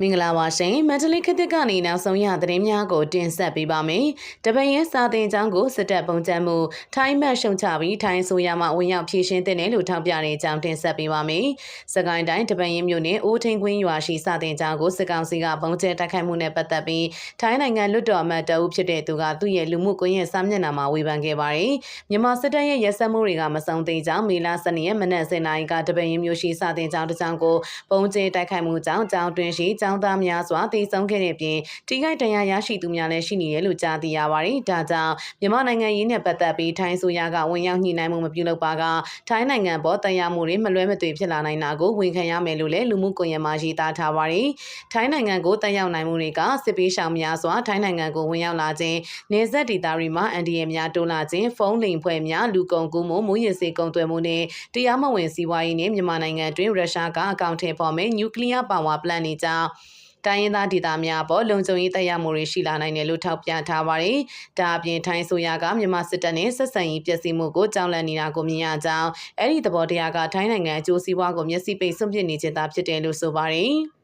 မင်္ဂလာပါရှင်မန္တလေးခေတ်သစ်ကနေနောက်ဆုံးရသတင်းများကိုတင်ဆက်ပေးပါမယ်။တပင်ရဲ့စာတင်ကျောင်းကိုစစ်တပ်ပုံချမှုထိုင်းမတ်ရှုံချပြီးထိုင်းဆိုရမှဝင်ရောက်ဖြည့်ရှင်းတဲ့နယ်လို့ထောက်ပြတဲ့အကြောင်းတင်ဆက်ပေးပါမယ်။စကိုင်းတိုင်းတပင်ရင်မြို့နယ်အိုးထင်းကွင်းရွာရှိစာတင်ကျောင်းကိုစစ်ကောင်စီကပုံကျဲတိုက်ခိုက်မှုနဲ့ပတ်သက်ပြီးထိုင်းနိုင်ငံလွတ်တော်အမတ်တအုပ်ဖြစ်တဲ့သူကသူ့ရဲ့လူမှုကွန်ရက်စာမျက်နှာမှာဝေဖန်ခဲ့ပါတယ်။မြန်မာစစ်တပ်ရဲ့ရက်စက်မှုတွေကမဆုံးသေးကြောင်းမေလ12ရက်မနက်7:00နာရီကတပင်ရင်မြို့ရှိစာတင်ကျောင်းတစ်ကျောင်းကိုပုံကျဲတိုက်ခိုက်မှုကြောင့်ကျောင်းတွင်ရှိကျောင်းသားများစွာတည်ဆုံခဲ့တဲ့ပြင်ထိခိုက်ဒဏ်ရာရရှိသူများလည်းရှိနေတယ်လို့ကြားသိရပါတယ်။ဒါကြောင့်မြန်မာနိုင်ငံရေးနဲ့ပတ်သက်ပြီးထိုင်းဆိုရကဝင်ရောက်ညှိနှိုင်းမှုမပြုလုပ်ပါကထိုင်းနိုင်ငံပေါ်တရားမှုတွေမလွဲမသွေဖြစ်လာနိုင်တာကိုဝန်ခံရမယ်လို့လည်းလူမှုကွန်ရက်မှာရေးသားထားပါတယ်။ထိုင်းနိုင်ငံကိုတက်ရောက်နိုင်မှုတွေကစစ်ပေးရှောင်များစွာထိုင်းနိုင်ငံကိုဝင်ရောက်လာခြင်းနေဆက်ဒေသတွေမှာအန်ဒီရများတိုးလာခြင်းဖုန်းလိမ်ဖွဲ့များလူကုန်ကူးမှုမူရစ်စေကုန်သွယ်မှုနဲ့တရားမဝင်စီးပွားရေးနဲ့မြန်မာနိုင်ငံတွင်ရုရှားကအကောင့်ထဲပေါ်မဲ့နျူကလ িয়ার ပါဝါပလန်တွေကြောင့် တိုင်းရင်းသားဒေသများပေါ်လုံခြုံရေးတပ်ရမှုတွေရှိလာနိုင်တယ်လို့ထောက်ပြထားပါတယ်။ဒါအပြင်ထိုင်းဆိုရကမြန်မာစစ်တပ်နဲ့ဆက်ဆံရေးပျက်စီးမှုကိုကြောက်လန့်နေတာကိုမြင်ရကြောင်းအဲ့ဒီသဘောတရားကထိုင်းနိုင်ငံအကျိုးစီးပွားကိုမျက်စိပိတ်စွန့်ပစ်နေခြင်းသာဖြစ်တယ်လို့ဆိုပါတယ်။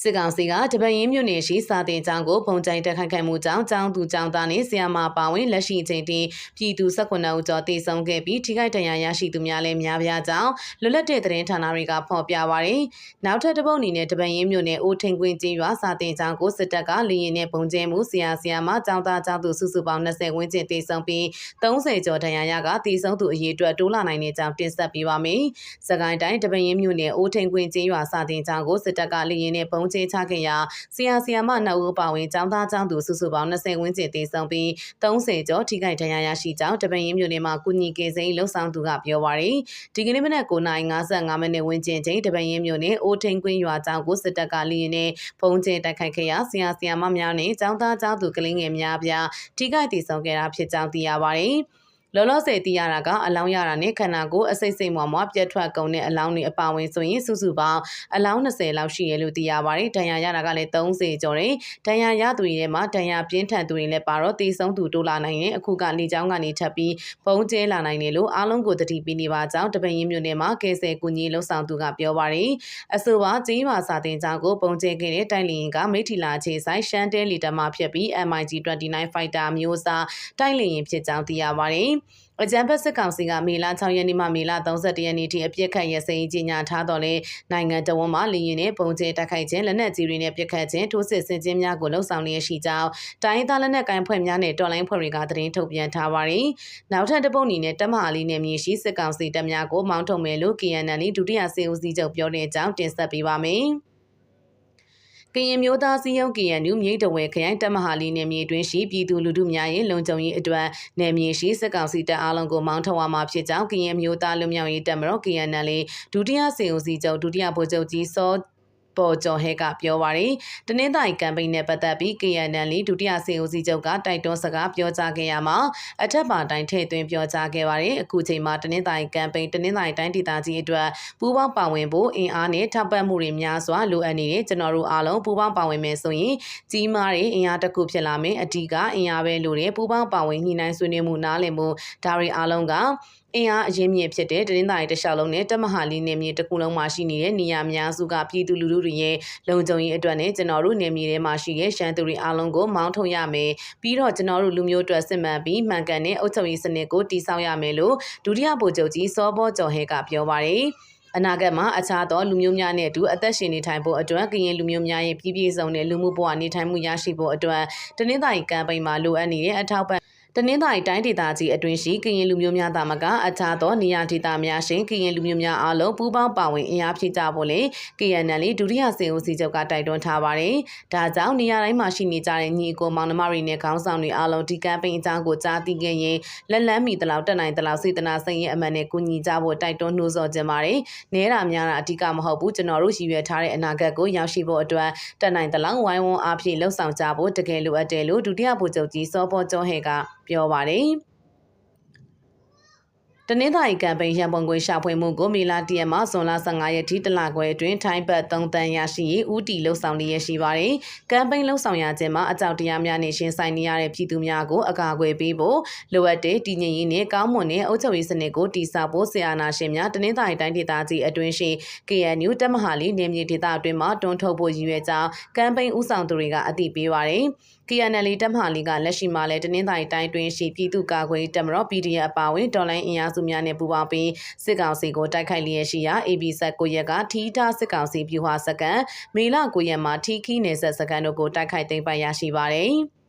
စစ်ကောင်စီကတပရင်မြို့နယ်ရှိစာတင်ကျောင်းကိုပုံကြိုင်တက်ခိုက်ခဲ့မှုကြောင့်ကျောင်းသူကျောင်းသားနဲ့ဆရာမပါဝင်လက်ရှိအချိန်ထိပြည်သူ18ဦးကျော်တည်ဆုံခဲ့ပြီးထိခိုက်ဒဏ်ရာရရှိသူများလည်းများပြားကြောင်းလွတ်လပ်တဲ့သတင်းဌာနတွေကဖော်ပြပါရယ်နောက်ထပ်တစ်ပုတ်အနေနဲ့တပရင်မြို့နယ်အိုးထင်ကွင်းကျေးရွာစာတင်ကျောင်းကိုစစ်တပ်ကလေရင်နဲ့ပုံကျဲမှုဆရာဆရာမကျောင်းသားကျောင်းသူစုစုပေါင်း20ဝန်းကျင်တည်ဆုံပြီး30ကျော်ဒဏ်ရာရကတည်ဆုံသူအရေးအတွက်တိုးလာနိုင်တဲ့ကြောင်းတင်ဆက်ပေးပါမယ်။စကိုင်းတိုင်းတပရင်မြို့နယ်အိုးထင်ကွင်းကျေးရွာစာတင်ကျောင်းကိုစစ်တပ်ကလေရင်နဲ့ပုံကျဲချခဲ့ရာဆရာဆရာမနှစ်ဦးပါဝင်ကျောင်းသားကျောင်းသူစုစုပေါင်း20ဝန်းကျင်တည်ဆုံပြီး30ကျော်ထိခိုက်ဒဏ်ရာရရှိကြောင်းတပင်းရင်းမြို့နယ်မှာကုညီကေစိန်လှုပ်ဆောင်သူကပြောပါရယ်ဒီကနေ့မနက်9:55မိနစ်ဝန်းကျင်ချိန်တပင်းရင်းမြို့နယ်အိုထင်းကွင်းရွာကျောင်းကိုစစ်တပ်ကလီရင်နဲ့ဖုံးကျဲတိုက်ခိုက်ခဲ့ရာဆရာဆရာမများနဲ့ကျောင်းသားကျောင်းသူကလေးငယ်များပြားထိခိုက်တည်ဆုံခဲ့တာဖြစ်ကြောင်းသိရပါရယ် လောလောဆယ်သိရတာကအလောင်းရတာနဲ့ခန္ဓာကိုယ်အစိတ်စိတ်မွားမွားပြတ်ထွက်ကုန်တဲ့အလောင်းတွေအပါဝင်ဆိုရင်စုစုပေါင်းအလောင်း20လောက်ရှိရလို့သိရပါတယ်။ဒဏ်ရာရတာကလည်း30ကျော်တယ်။ဒဏ်ရာရသူတွေထဲမှာဒဏ်ရာပြင်းထန်သူတွေလည်းပါတော့တည်ဆုံးသူတိုးလာနိုင်ရင်အခုကလေကြောင်းကနေထပ်ပြီးပုံကျဲလာနိုင်တယ်လို့အားလုံးကိုတတိပေးနေပါကြောင်းတပင်ရင်မြို့နယ်မှာကဲဆယ်ကူညီလှုပ်ဆောင်သူကပြောပါတယ်။အဆိုပါကျေးရွာစာတင်ကြောင်းကိုပုံကျဲခဲ့တဲ့တိုင်လီရင်ကမိထီလာခြေဆိုင်ရှမ်းတဲလီတမဖြစ်ပြီး MiG-29 Fighter မျိုးစားတိုင်လီရင်ဖြစ်ကြောင်းသိရပါတယ်။အကြံဖက်စစ်ကောင်စီကမေလ6ရက်နေ့မှမေလ31ရက်နေ့ထိအပြစ်ခတ်ရစိန်ကြီးညာထားတော်လဲနိုင်ငံတော်ဝန်မှလင်းရင်နဲ့ပုံကျဲတိုက်ခိုက်ခြင်းလက်နက်ကြီးတွေနဲ့ပြစ်ခတ်ခြင်းထိုးစစ်ဆင်ခြင်းများကိုလှုံ့ဆော်နေရှိကြောင်းတိုင်းသားလက်နက်ကိုင်ဖွဲ့များနဲ့တော်လိုင်းဖွဲ့တွေကသတင်းထုတ်ပြန်ထားပါတယ်။နောက်ထပ်တပုတ်အနေနဲ့တမဟာလီနဲ့မြေရှိစစ်ကောင်စီတပ်များကိုမောင်းထုတ်မယ်လို့ KNL ဒုတိယစေဦးစီးချုပ်ပြောတဲ့အကြောင်းတင်ဆက်ပေးပါမယ်။ ကရင်မျိုးသားစည်းရုံး KNU မြိတ်တဝဲခရိုင်တမဟာလီနယ်မြေတွင်ရှိပြည်သူလူထုများရဲ့လုံခြုံရေးအတွက်နယ်မြေရှိစစ်ကောင်စီတပ်အားလုံးကိုမောင်းထုတ်ရမှာဖြစ်ကြောင်းကရင်မျိုးသားလူမျိုးရေးတပ်မတော် KNL ဒုတိယစေဦးစီးချုပ်ဒုတိယဗိုလ်ချုပ်ကြီးစော ပေါ်ကျော်ဟဲကပြောပါရယ်တနင်္သာရီကမ်ပိန်းနဲ့ပတ်သက်ပြီး KNL ဒုတိယစေဦးစီးချုပ်ကတိုက်တွန်းစကားပြောကြားခဲ့ရမှာအထက်ပါတိုင်းထည့်သွင်းပြောကြားခဲ့ပါရယ်အခုချိန်မှာတနင်္သာရီကမ်ပိန်းတနင်္သာရီတိုင်းဒေသကြီးအတွက်ပူးပေါင်းပါဝင်ဖို့အင်အားနဲ့ထောက်ပံ့မှုတွေများစွာလိုအပ်နေတဲ့ကျွန်တော်တို့အားလုံးပူးပေါင်းပါဝင်မယ်ဆိုရင်ကြီးမားတဲ့အင်အားတစ်ခုဖြစ်လာမယ်အဓိကအင်အားပဲလိုတဲ့ပူးပေါင်းပါဝင်ညှိနှိုင်းဆွေးနွေးမှုနားလည်မှုဒါတွေအားလုံးက အင်အားအရင်းမြစ်ဖြစ်တဲ့တရင်သားရီတခြားလုံးနဲ့တမဟာလီနေမြေတစ်ခုလုံးမှာရှိနေတဲ့နေရာများစုကပြည်သူလူထုတွေရဲ့လုံခြုံရေးအတွက်နဲ့ကျွန်တော်တို့နေမြေထဲမှာရှိတဲ့ရှမ်းသူတွေအားလုံးကိုမောင်းထုတ်ရမယ်ပြီးတော့ကျွန်တော်တို့လူမျိုးအတွက်စစ်မှန်ပြီးမှန်ကန်တဲ့အုပ်ချုပ်ရေးစနစ်ကိုတည်ဆောက်ရမယ်လို့ဒုတိယဗိုလ်ချုပ်ကြီးစောဘောကျော်ဟဲကပြောပါတယ်အနာဂတ်မှာအခြားသောလူမျိုးများနဲ့အတူအသက်ရှင်နေထိုင်ဖို့အတွက်ကရင်လူမျိုးများရဲ့ပြည်ပြည့်စုံတဲ့လူမှုဘဝနေထိုင်မှုရရှိဖို့အတွက်တနင်္သာရီကမ်ပိန်းမှာလိုအပ်နေတဲ့အထောက်ပံ့ တနင်္သာရီတိုင်းဒေသကြီးအတွင်းရှိကရင်လူမျိုးများသားမကအခြားသောနေရာဒေသများရှင်ကရင်လူမျိုးများအားလုံးပူးပေါင်းပါဝင်အင်အားဖြည့်ကြဖို့လေ KNL ဒုတိယစေဦးစီးချုပ်ကတိုက်တွန်းထားပါတယ်။ဒါကြောင့်နေရာတိုင်းမှာရှိနေကြတဲ့ညီအကိုမောင်နှမတွေနဲ့ခေါင်းဆောင်တွေအားလုံးဒီကမ်ပိန်းအကြောင်းကိုကြားသိခဲ့ရင်လက်လန်းမီတလောက်တက်နိုင်တလောက်စေတနာစိတ်ရဲ့အမှန်နဲ့ကူညီကြဖို့တိုက်တွန်းနှိုးဆော်ခြင်းပါတယ်။နဲတာများတာအဓိကမဟုတ်ဘူးကျွန်တော်တို့ရည်ရွယ်ထားတဲ့အနာဂတ်ကိုရောက်ရှိဖို့အတွက်တက်နိုင်တလောက်ဝိုင်းဝန်းအားဖြင့်လှုံ့ဆော်ကြဖို့တကယ်လိုအပ်တယ်လို့ဒုတိယဗိုလ်ချုပ်ကြီးစောဘောကျော်ဟဲကပြောပါတယ်။တတ နင်္သာရီကမ်ပိန်းရန်ပုံငွေရှာဖွေမှုကိုမေလတရက်မှဇွန်လ15ရက်ထိတလခွဲအတွင်းထိုင်းဘတ်3တန်ရရှိရေးဦးတီလှုပ်ဆောင်နေရရှိပါတယ်။ကမ်ပိန်းလှုပ်ဆောင်ရခြင်းမှာအကြောက်တရားများနဲ့ရှင်ဆိုင်နေရတဲ့ပြည်သူများကိုအကာအကွယ်ပေးဖို့လိုအပ်တဲ့တည်ငြိမ်ရေးနဲ့ကောင်းမွန်တဲ့အုပ်ချုပ်ရေးစနစ်ကိုတည်ဆောက်ဖို့ဆရာနာရှင်များတနင်္သာရီတိုင်းဒေသကြီးအတွင်းရှိ KNU တက်မဟာလီနေမြေဒေသအတွင်းမှာတွန်းထုတ်ဖို့ရည်ရွယ်ကြောင်းကမ်ပိန်းဦးဆောင်သူတွေကအသိပေးပါတယ်။ KNL တက်မဟာလီကလက်ရှိမှာလည်းတနင်္သာရီတိုင်းတွင်ရှိပြည်သူ့ကာကွယ်တပ်မတော် PDF အပါအဝင်တော်လိုင်းအင်အားစုများနဲ့ပူးပေါင်းပြီးစစ်ကောင်စီကိုတိုက်ခိုက်လျက်ရှိရာ AB ဆက်9ရက်ကထီးထားစစ်ကောင်စီပြူဟာစကန်မေလ9ရက်မှာထီးခီးနယ်ဆက်စကန်တို့ကိုတိုက်ခိုက်သိမ်းပိုက်ရရှိပါတယ်။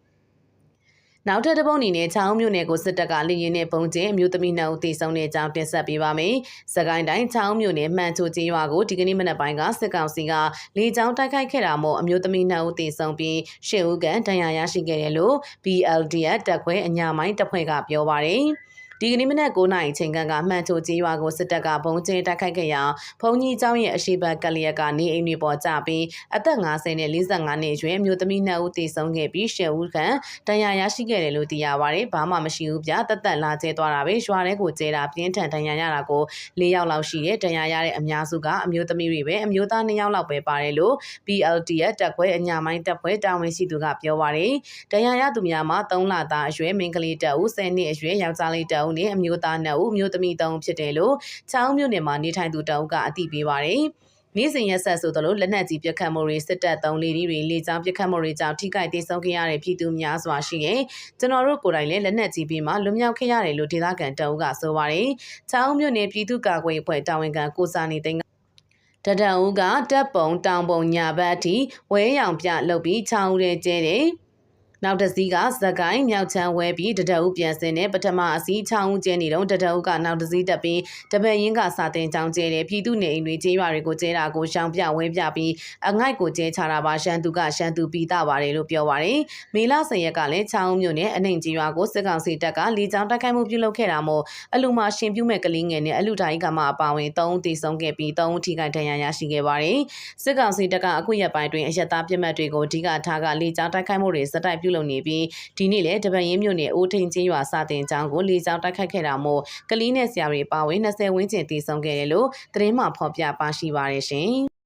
နောက်ထပ်တစ်ပုတ်အနေနဲ့ချောင်းမြို့နယ်ကိုစစ်တပ်ကလေရင်နဲ့ပုံကျင်းအမျိုးသမီးနှုတ်တီဆုံးတဲ့အကြောင်းတင်ဆက်ပေးပါမယ်။စကိုင်းတိုင်းချောင်းမြို့နယ်မှန်ချိုကျေးရွာကိုဒီကနေ့မနက်ပိုင်းကစစ်ကောင်စီကလေကြောင်းတိုက်ခိုက်ခဲ့တာမို့အမျိုးသမီးနှုတ်တီဆုံးပြီးရှစ်ဦးကန်ဒဏ်ရာရရှိခဲ့တယ်လို့ BLDF တပ်ခွဲအညာမိုင်းတပ်ဖွဲ့ကပြောပါရယ်။ ဒီကနေ့မနက်9:00နာရီချိန်ကမှန်ချိုကျေးရွာကိုစစ်တပ်ကဘုံကျင်းတိုက်ခိုက်ခဲ့ရာဘုံကြီးကျောင်းရဲ့အရှိဘက်ကလျက်ကနေအိမ်တွေပေါ်ကျပြီးအသက်50နဲ့45နှစ်အရွယ်အမျိုးသမီး2ဦးသေဆုံးခဲ့ပြီး10ဦးခန့်ဒဏ်ရာရရှိခဲ့တယ်လို့သိရပါတယ်။ဘာမှမရှိဘူးဗျ။တက်တက်လာကျဲသွားတာပဲရွာထဲကိုကျဲတာပြင်းထန်ဒဏ်ရာရတာကို၄ယောက်လောက်ရှိတဲ့ဒဏ်ရာရတဲ့အများစုကအမျိုးသမီးတွေပဲအမျိုးသား2ယောက်လောက်ပဲပါတယ်လို့ BLT ရဲ့တက်ခွဲအညာမိုင်းတက်ခွဲတာဝန်ရှိသူကပြောပါတယ်။ဒဏ်ရာရသူများမှာ3လသားအရွယ်မိန်းကလေးတက်ဦး10နှစ်အရွယ်ယောက်ျားလေးတက်ဦးနဲ့အမျိုးသားနှစ်ဦးအမျိုးသမီး3ဦးဖြစ်တယ်လို့ချောင်းမြို့နယ်မှာနေထိုင်သူတအုပ်ကအသိပေးပါတယ်။နေ့စဉ်ရက်ဆက်ဆိုသလိုလက်နက်ကြီးပြတ်ခတ်မှုတွေစစ်တပ်သုံးလေတွေလေကြောင်းပြတ်ခတ်မှုတွေကြောင့်ထိခိုက်ဒေဆုံးခဲ့ရတဲ့ပြည်သူများစွာရှိရင်ကျွန်တော်တို့ကိုယ်တိုင်လည်းလက်နက်ကြီးပြီးမှလွတ်မြောက်ခဲ့ရတယ်လို့ဒေသခံတအုပ်ကဆိုပါတယ်။ချောင်းမြို့နယ်ပြည်သူ့ကာကွယ်ရေးအဖွဲ့တာဝန်ခံကိုစာနေသိန်းတတန်ဦးကတပ်ပုံတောင်ပုံညာဘက်အထိဝဲရောင်ပြလုပ်ပြီးချောင်းရဲကျဲတယ်။ နောက်တစ်စီးကဇကိုင်းမြောက်ချမ်းဝဲပြီးတတအုပ်ပြန်စင်တဲ့ပထမအစီး6ဦးကျဲနေတော့တတအုပ်ကနောက်တစ်စီးတက်ပြီးတပည့်ရင်းကစာတင်ကြောင်းကျဲတယ်ပြည်သူနေအိမ်တွေကျေးရွာတွေကိုကျဲတာကိုရှောင်ပြဝဲပြပြီးအငိုက်ကိုကျဲချတာပါရှမ်းသူကရှမ်းသူပြီးသားပါတယ်လို့ပြောပါတယ်မေလ10ရက်ကလည်း6ဦးမြို့နယ်အနှိမ်ကြီးရွာကိုစစ်ကောင်စီတပ်ကလေကြောင်းတိုက်ခိုက်မှုပြုလုပ်ခဲ့တာမို့အလူမှာရှင်ပြုမဲ့ကလေးငယ်နဲ့အလူတိုင်းကမှအပါဝင်3ဦးသေဆုံးခဲ့ပြီး3ဦးထိခိုက်ဒဏ်ရာရရှိခဲ့ပါတယ်စစ်ကောင်စီတပ်ကအခုရက်ပိုင်းတွင်အရက်သားပြစ်မှတ်တွေကိုအဓိကထားကလေကြောင်းတိုက်ခိုက်မှုတွေစတိုက်ပြုလုပ်နေပြီးဒီနေ့လည်းတပန်ရင်မြို့နယ်အိုးထိန်ချင်းရွာစာတင်ကျောင်းကိုလေကြောင်းတိုက်ခိုက်ခဲ့တာမို့ကလေးနဲ့ဆရာတွေပါဝင်20ဝန်းကျင်တည်ဆုံခဲ့တယ်လို့သတင်းမှဖော်ပြပါရှိပါရရှင်